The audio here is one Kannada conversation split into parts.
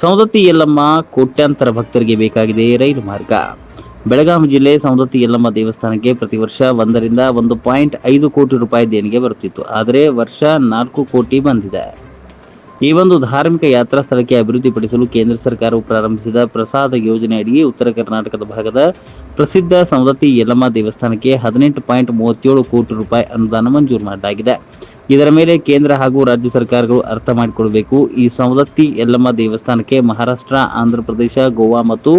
ಸೌದತ್ತಿ ಯಲ್ಲಮ್ಮ ಕೋಟ್ಯಾಂತರ ಭಕ್ತರಿಗೆ ಬೇಕಾಗಿದೆ ರೈಲು ಮಾರ್ಗ. ಬೆಳಗಾವಿ ಜಿಲ್ಲೆ ಸೌದತ್ತಿ ಯಲ್ಲಮ್ಮ ದೇವಸ್ಥಾನಕ್ಕೆ ಪ್ರತಿ ವರ್ಷ ಒಂದರಿಂದ ಒಂದು ಪಾಯಿಂಟ್ ಐದು ಕೋಟಿ ರೂಪಾಯಿ ದೇಣಿಗೆ ಬರುತ್ತಿತ್ತು. ಆದರೆ ವರ್ಷ ನಾಲ್ಕು ಕೋಟಿ ಬಂದಿದೆ. ಈ ಒಂದು ಧಾರ್ಮಿಕ ಯಾತ್ರಾ ಸ್ಥಳಕ್ಕೆ ಅಭಿವೃದ್ಧಿಪಡಿಸಲು ಕೇಂದ್ರ ಸರ್ಕಾರವು ಪ್ರಾರಂಭಿಸಿದ ಪ್ರಸಾದ ಯೋಜನೆ ಅಡಿ ಉತ್ತರ ಕರ್ನಾಟಕದ ಭಾಗದ ಪ್ರಸಿದ್ಧ ಸೌದತ್ತಿ ಯಲ್ಲಮ್ಮ ದೇವಸ್ಥಾನಕ್ಕೆ ಹದಿನೆಂಟು ಪಾಯಿಂಟ್ ಮೂವತ್ತೇಳು ಕೋಟಿ ರೂಪಾಯಿ ಅನುದಾನ ಮಂಜೂರು ಮಾಡಲಾಗಿದೆ. ಇದರ ಮೇಲೆ ಕೇಂದ್ರ ಹಾಗೂ ರಾಜ್ಯ ಸರ್ಕಾರಗಳು ಅರ್ಥ ಮಾಡಿಕೊಳ್ಳಬೇಕು ಈ ಸವದತ್ತಿ ಯಲ್ಲಮ್ಮ ದೇವಸ್ಥಾನಕ್ಕೆ ಮಹಾರಾಷ್ಟ್ರ, ಆಂಧ್ರಪ್ರದೇಶ, ಗೋವಾ ಮತ್ತು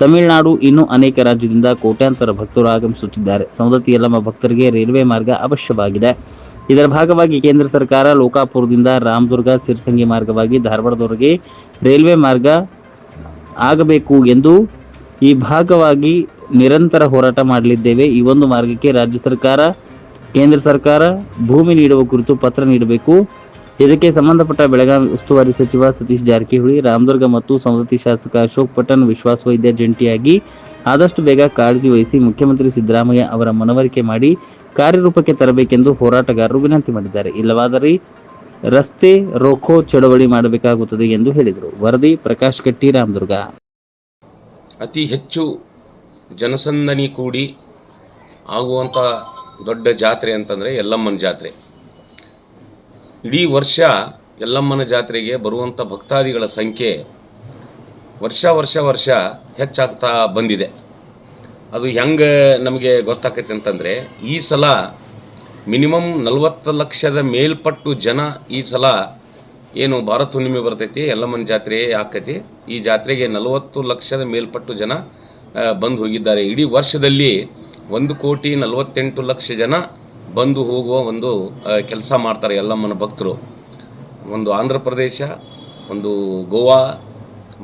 ತಮಿಳುನಾಡು ಇನ್ನೂ ಅನೇಕ ರಾಜ್ಯದಿಂದ ಕೋಟ್ಯಾಂತರ ಭಕ್ತರು ಆಗಮಿಸುತ್ತಿದ್ದಾರೆ. ಸವದತ್ತಿ ಯಲ್ಲಮ್ಮ ಭಕ್ತರಿಗೆ ರೈಲ್ವೆ ಮಾರ್ಗ ಅವಶ್ಯವಾಗಿದೆ. ಇದರ ಭಾಗವಾಗಿ ಕೇಂದ್ರ ಸರ್ಕಾರ ಲೋಕಾಪುರದಿಂದ ರಾಮದುರ್ಗ, ಸಿರ್ಸಂಗಿ ಮಾರ್ಗವಾಗಿ ಧಾರವಾಡದವರೆಗೆ ರೈಲ್ವೆ ಮಾರ್ಗ ಆಗಬೇಕು ಎಂದು ಈ ಭಾಗವಾಗಿ ನಿರಂತರ ಹೋರಾಟ ಮಾಡಲಿದ್ದೇವೆ. ಈ ಒಂದು ಮಾರ್ಗಕ್ಕೆ ರಾಜ್ಯ ಸರ್ಕಾರ ಕೇಂದ್ರ ಸರ್ಕಾರ ಭೂಮಿ ನೀಡುವ ಕುರಿತು ಪತ್ರ ನೀಡಬೇಕು. ಇದಕ್ಕೆ ಸಂಬಂಧಪಟ್ಟ ಬೆಳಗಾವಿ ಉಸ್ತುವಾರಿ ಸಚಿವ ಸತೀಶ್ ಜಾರಕಿಹೊಳಿ, ರಾಮದುರ್ಗ ಮತ್ತು ಸಂಸತಿ ಶಾಸಕ ಅಶೋಕ್ ಪಟ್ಟಣ್ ವಿಶ್ವಾಸ ವೈದ್ಯ ಜಂಟಿಯಾಗಿ ಆದಷ್ಟು ಬೇಗ ಕಾಳಜಿ ವಹಿಸಿ ಮುಖ್ಯಮಂತ್ರಿ ಸಿದ್ದರಾಮಯ್ಯ ಅವರ ಮನವರಿಕೆ ಮಾಡಿ ಕಾರ್ಯರೂಪಕ್ಕೆ ತರಬೇಕೆಂದು ಹೋರಾಟಗಾರರು ವಿನಂತಿ ಮಾಡಿದ್ದಾರೆ. ಇಲ್ಲವಾದರೆ ರಸ್ತೆ ರೋಖೋ ಚಳವಳಿ ಮಾಡಬೇಕಾಗುತ್ತದೆ ಎಂದು ಹೇಳಿದರು. ವರದಿ ಪ್ರಕಾಶ್ ಕಟ್ಟಿ, ರಾಮದುರ್ಗ. ಅತಿ ಹೆಚ್ಚು ಜನಸಂದಣಿ ಕೂಡಿ ಆಗುವಂಥ ದೊಡ್ಡ ಜಾತ್ರೆ ಅಂತಂದರೆ ಯಲ್ಲಮ್ಮನ ಜಾತ್ರೆ. ಇಡೀ ವರ್ಷ ಯಲ್ಲಮ್ಮನ ಜಾತ್ರೆಗೆ ಬರುವಂಥ ಭಕ್ತಾದಿಗಳ ಸಂಖ್ಯೆ ವರ್ಷ ವರ್ಷ ವರ್ಷ ಹೆಚ್ಚಾಗ್ತಾ ಬಂದಿದೆ. ಅದು ಹೆಂಗೆ ನಮಗೆ ಗೊತ್ತಾಕೈತೆ ಅಂತಂದರೆ ಈ ಸಲ ಮಿನಿಮಮ್ ನಲವತ್ತು ಲಕ್ಷದ ಮೇಲ್ಪಟ್ಟು ಜನ ಈ ಸಲ ಏನು ಭಾರತ ಹುಣ್ಣಿಮೆ ಬರ್ತೈತಿ, ಯಲ್ಲಮ್ಮನ ಜಾತ್ರೆ ಆಕೈತಿ. ಈ ಜಾತ್ರೆಗೆ ನಲವತ್ತು ಲಕ್ಷದ ಮೇಲ್ಪಟ್ಟು ಜನ ಬಂದು ಹೋಗಿದ್ದಾರೆ. ಇಡೀ ವರ್ಷದಲ್ಲಿ ಒಂದು ಕೋಟಿ ನಲವತ್ತೆಂಟು ಲಕ್ಷ ಜನ ಬಂದು ಹೋಗುವ ಒಂದು ಕೆಲಸ ಮಾಡ್ತಾರೆ ಯಲ್ಲಮ್ಮನ ಭಕ್ತರು. ಒಂದು ಆಂಧ್ರ ಪ್ರದೇಶ, ಒಂದು ಗೋವಾ,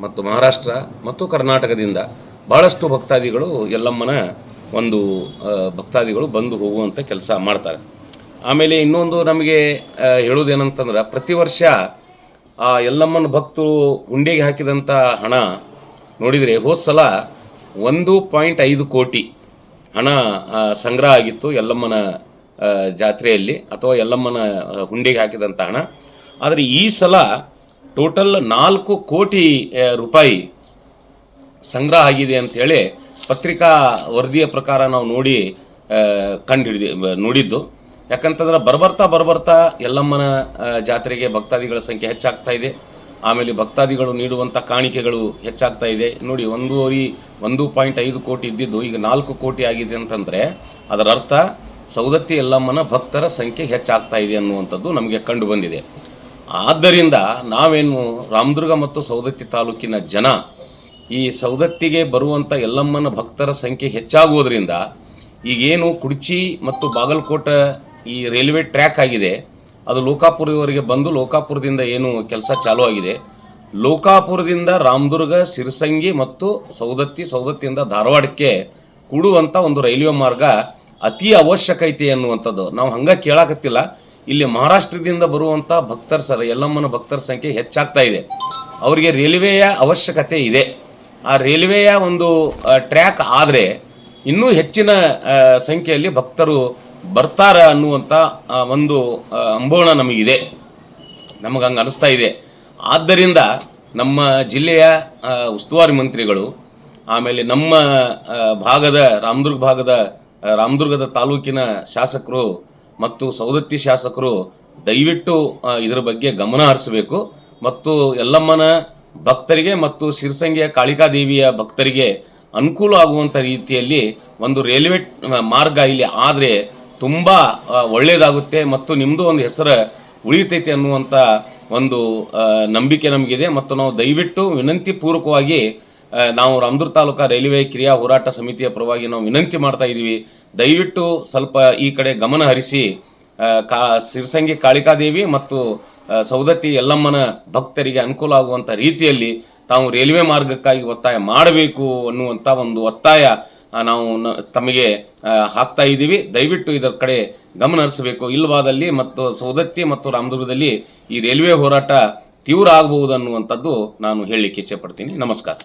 ಮತ್ತು ಮಹಾರಾಷ್ಟ್ರ, ಮತ್ತು ಕರ್ನಾಟಕದಿಂದ ಭಾಳಷ್ಟು ಭಕ್ತಾದಿಗಳು ಯಲ್ಲಮ್ಮನ ಒಂದು ಭಕ್ತಾದಿಗಳು ಬಂದು ಹೋಗುವಂಥ ಕೆಲಸ ಮಾಡ್ತಾರೆ. ಆಮೇಲೆ ಇನ್ನೊಂದು ನಮಗೆ ಹೇಳೋದೇನಂತಂದ್ರೆ ಪ್ರತಿ ವರ್ಷ ಆ ಯಲ್ಲಮ್ಮನ ಭಕ್ತರು ಉಂಡೆಗೆ ಹಾಕಿದಂಥ ಹಣ ನೋಡಿದರೆ ಹೋದ ಸಲ ಒಂದು ಪಾಯಿಂಟ್ ಐದು ಕೋಟಿ ಹಣ ಸಂಗ್ರಹ ಆಗಿತ್ತು ಯಲ್ಲಮ್ಮನ ಜಾತ್ರೆಯಲ್ಲಿ ಅಥವಾ ಯಲ್ಲಮ್ಮನ ಹುಂಡಿಗೆ ಹಾಕಿದಂಥ ಹಣ. ಆದರೆ ಈ ಸಲ ಟೋಟಲ್ ನಾಲ್ಕು ಕೋಟಿ ರೂಪಾಯಿ ಸಂಗ್ರಹ ಆಗಿದೆ ಅಂಥೇಳಿ ಪತ್ರಿಕಾ ವರದಿಯ ಪ್ರಕಾರ ನಾವು ನೋಡಿ ಕಂಡು ಹಿಡಿದಿ ನೋಡಿದ್ದು. ಯಾಕಂತಂದ್ರೆ ಬರ್ಬರ್ತಾ ಬರಬರ್ತಾ ಯಲ್ಲಮ್ಮನ ಜಾತ್ರೆಗೆ ಭಕ್ತಾದಿಗಳ ಸಂಖ್ಯೆ ಹೆಚ್ಚಾಗ್ತಾ ಇದೆ. ಆಮೇಲೆ ಭಕ್ತಾದಿಗಳು ನೀಡುವಂಥ ಕಾಣಿಕೆಗಳು ಹೆಚ್ಚಾಗ್ತಾ ಇದೆ. ನೋಡಿ, ಒಂದೂವರೆ, ಒಂದು ಪಾಯಿಂಟ್ ಐದು ಕೋಟಿ ಇದ್ದಿದ್ದು ಈಗ ನಾಲ್ಕು ಕೋಟಿ ಆಗಿದೆ ಅಂತಂದರೆ ಅದರ ಅರ್ಥ ಸೌದತ್ತಿ ಯಲ್ಲಮ್ಮನ ಭಕ್ತರ ಸಂಖ್ಯೆ ಹೆಚ್ಚಾಗ್ತಾ ಇದೆ ಅನ್ನುವಂಥದ್ದು ನಮಗೆ ಕಂಡು ಬಂದಿದೆ. ಆದ್ದರಿಂದ ನಾವೇನು ರಾಮದುರ್ಗ ಮತ್ತು ಸೌದತ್ತಿ ತಾಲೂಕಿನ ಜನ ಈ ಸೌದತ್ತಿಗೆ ಬರುವಂಥ ಯಲ್ಲಮ್ಮನ ಭಕ್ತರ ಸಂಖ್ಯೆ ಹೆಚ್ಚಾಗುವುದರಿಂದ ಈಗೇನು ಕುಡ್ಚಿ ಮತ್ತು ಬಾಗಲಕೋಟೆ ಈ ರೈಲ್ವೆ ಟ್ರ್ಯಾಕ್ ಆಗಿದೆ. ಅದು ಲೋಕಾಪುರದವರೆಗೆ ಬಂದು ಲೋಕಾಪುರದಿಂದ ಏನು ಕೆಲಸ ಚಾಲೂ ಆಗಿದೆ. ಲೋಕಾಪುರದಿಂದ ರಾಮದುರ್ಗ, ಸಿರಸಂಗಿ ಮತ್ತು ಸೌದತ್ತಿ, ಸೌದತ್ತಿಯಿಂದ ಧಾರವಾಡಕ್ಕೆ ಕೂಡುವಂಥ ಒಂದು ರೈಲ್ವೆ ಮಾರ್ಗ ಅತಿ ಅವಶ್ಯಕ ಐತಿ ಅನ್ನುವಂಥದ್ದು. ನಾವು ಹಂಗೆ ಕೇಳಾಕತ್ತಿಲ್ಲ. ಇಲ್ಲಿ ಮಹಾರಾಷ್ಟ್ರದಿಂದ ಬರುವಂಥ ಭಕ್ತರ ಸರ್, ಯಲ್ಲಮ್ಮನ ಭಕ್ತರ ಸಂಖ್ಯೆ ಹೆಚ್ಚಾಗ್ತಾ ಇದೆ. ಅವರಿಗೆ ರೈಲ್ವೆಯ ಅವಶ್ಯಕತೆ ಇದೆ. ಆ ರೈಲ್ವೆಯ ಒಂದು ಟ್ರ್ಯಾಕ್ ಆದರೆ ಇನ್ನೂ ಹೆಚ್ಚಿನ ಸಂಖ್ಯೆಯಲ್ಲಿ ಭಕ್ತರು ಬರ್ತಾರೆ ಅನ್ನುವಂಥ ಒಂದು ಅಂಬೋಣ ನಮಗಿದೆ. ನಮಗೆ ಹಂಗೆ ಅನಿಸ್ತಾ ಇದೆ. ಆದ್ದರಿಂದ ನಮ್ಮ ಜಿಲ್ಲೆಯ ಉಸ್ತುವಾರಿ ಮಂತ್ರಿಗಳು, ಆಮೇಲೆ ನಮ್ಮ ಭಾಗದ, ರಾಮದುರ್ಗ ಭಾಗದ ರಾಮದುರ್ಗದ ತಾಲೂಕಿನ ಶಾಸಕರು ಮತ್ತು ಸೌದತ್ತಿ ಶಾಸಕರು ದಯವಿಟ್ಟು ಇದರ ಬಗ್ಗೆ ಗಮನ ಹರಿಸಬೇಕು. ಮತ್ತು ಎಲ್ಲಮ್ಮನ ಭಕ್ತರಿಗೆ ಮತ್ತು ಶಿರಸಂಗೆಯ ಕಾಳಿಕಾದೇವಿಯ ಭಕ್ತರಿಗೆ ಅನುಕೂಲ ಆಗುವಂಥ ರೀತಿಯಲ್ಲಿ ಒಂದು ರೈಲ್ವೆ ಮಾರ್ಗ ಇಲ್ಲಿ ಆದರೆ ತುಂಬ ಒಳ್ಳೆಯದಾಗುತ್ತೆ ಮತ್ತು ನಿಮ್ಮದು ಒಂದು ಹೆಸರು ಉಳಿತೈತೆ ಅನ್ನುವಂಥ ಒಂದು ನಂಬಿಕೆ ನಮಗಿದೆ ಮತ್ತು ನಾವು ದಯವಿಟ್ಟು ವಿನಂತಿ ಪೂರ್ವಕವಾಗಿ ನಾವು ರಾಮದುರ್ ತಾಲೂಕಾ ರೈಲ್ವೆ ಕ್ರಿಯಾ ಹೋರಾಟ ಸಮಿತಿಯ ಪರವಾಗಿ ನಾವು ವಿನಂತಿ ಮಾಡ್ತಾ ಇದ್ದೀವಿ. ದಯವಿಟ್ಟು ಸ್ವಲ್ಪ ಈ ಕಡೆ ಗಮನ ಹರಿಸಿ ಕಾ, ಸಿರಸಂಗಿ ಕಾಳಿಕಾದೇವಿ ಮತ್ತು ಸೌದತ್ತಿ ಯಲ್ಲಮ್ಮನ ಭಕ್ತರಿಗೆ ಅನುಕೂಲ ಆಗುವಂಥ ರೀತಿಯಲ್ಲಿ ತಾವು ರೈಲ್ವೆ ಮಾರ್ಗಕ್ಕಾಗಿ ಒತ್ತಾಯ ಮಾಡಬೇಕು ಅನ್ನುವಂಥ ಒಂದು ಒತ್ತಾಯ ನಾವು ತಮಗೆ ಹಾಕ್ತಾ ಇದ್ದೀವಿ. ದಯವಿಟ್ಟು ಇದರ ಕಡೆ ಗಮನ ಹರಿಸಬೇಕು. ಇಲ್ಲವಾದಲ್ಲಿ ಮತ್ತು ಸೌದತ್ತಿ ಮತ್ತು ರಾಮದುರ್ಗದಲ್ಲಿ ಈ ರೈಲ್ವೆ ಹೋರಾಟ ತೀವ್ರ ಆಗಬಹುದು ಅನ್ನುವಂಥದ್ದು ನಾನು ಹೇಳಲಿಕ್ಕೆ ಇಚ್ಛೆ ಪಡ್ತೀನಿ. ನಮಸ್ಕಾರ.